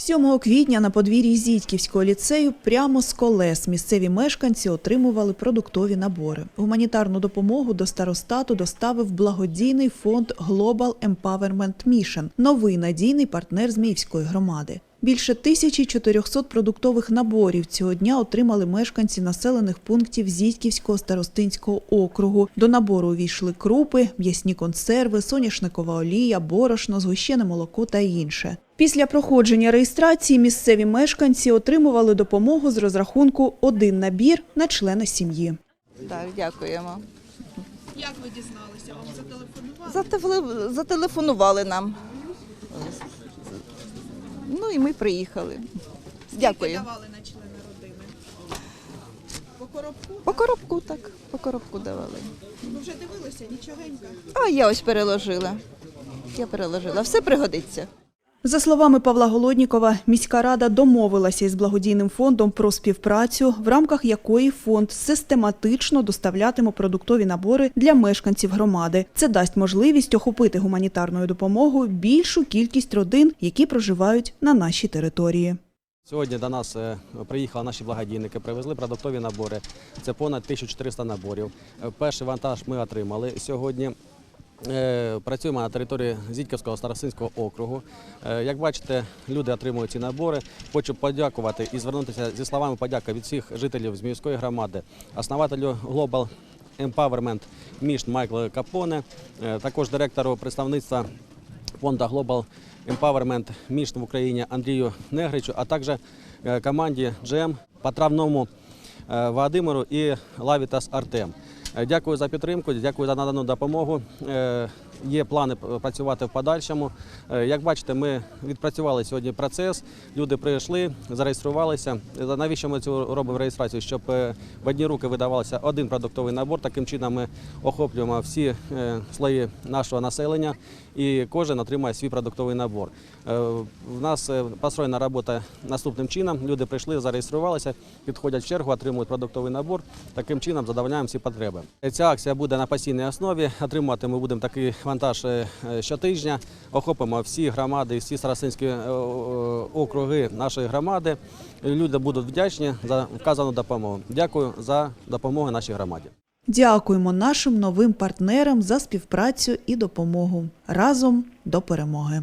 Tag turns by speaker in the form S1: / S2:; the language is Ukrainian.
S1: 7 квітня на подвір'ї Зітьківського ліцею прямо з колес місцеві мешканці отримували продуктові набори. Гуманітарну допомогу до старостату доставив благодійний фонд Global Empowerment Mission, новий надійний партнер Зміївської громади. Більше 1400 продуктових наборів цього дня отримали мешканці населених пунктів Зітьківського старостинського округу. До набору увійшли крупи, м'ясні консерви, соняшникова олія, борошно, згущене молоко та інше. Після проходження реєстрації місцеві мешканці отримували допомогу з розрахунку один набір на члена сім'ї.
S2: Так, дякуємо.
S3: Як ви дізналися? Вам зателефонували?
S2: Зателефонували нам. Ну і ми приїхали.
S3: Скільки
S2: Дякую.
S3: давали на члени родини? По коробку?
S2: По коробку так, по коробку давали.
S3: Ви вже дивилися, нічогенько.
S2: А я ось переложила. Я переложила. Все пригодиться.
S1: За словами Павла Голоднікова, міська рада домовилася із благодійним фондом про співпрацю, в рамках якої фонд систематично доставлятиме продуктові набори для мешканців громади. Це дасть можливість охопити гуманітарною допомогою більшу кількість родин, які проживають на нашій території.
S4: Сьогодні до нас е, приїхали наші благодійники, привезли продуктові набори. Це понад 1400 наборів. Е, Перший вантаж ми отримали сьогодні. Е, Працюємо на території Зітьківського старостинського округу. Е, Як бачите, люди отримують ці набори. Хочу подякувати і звернутися зі словами подяки від всіх жителів Зміївської громади, основателю Global Empowerment Міш Майкл Капоне, е, також директору представництва фонду Global Empowerment Міш в Україні Андрію Негричу, а також команді GM Потравному е, Вадимиру і Лавітас Артем. Е, Дякую за підтримку, дякую за надану допомогу. Е, Є плани працювати в подальшому. Е, Як бачите, ми відпрацювали сьогодні процес. Люди прийшли, зареєструвалися. Навіщо ми цю робимо реєстрацію? Щоб в одні руки видавався один продуктовий набор. Таким чином ми охоплюємо всі слої нашого населення і кожен отримає свій продуктовий набор. В нас построєна робота наступним чином. Люди прийшли, зареєструвалися, підходять в чергу, отримують продуктовий набор. Таким чином задовольняємо всі потреби. Ця акція буде на постійній основі. Отримувати ми будемо такий вантаж е, щотижня. Охопимо всі громади, всі старостинські е, е, округи нашої громади. Люди будуть вдячні за вказану допомогу. Дякую за допомогу нашій громаді.
S1: Дякуємо нашим новим партнерам за співпрацю і допомогу. Разом до перемоги.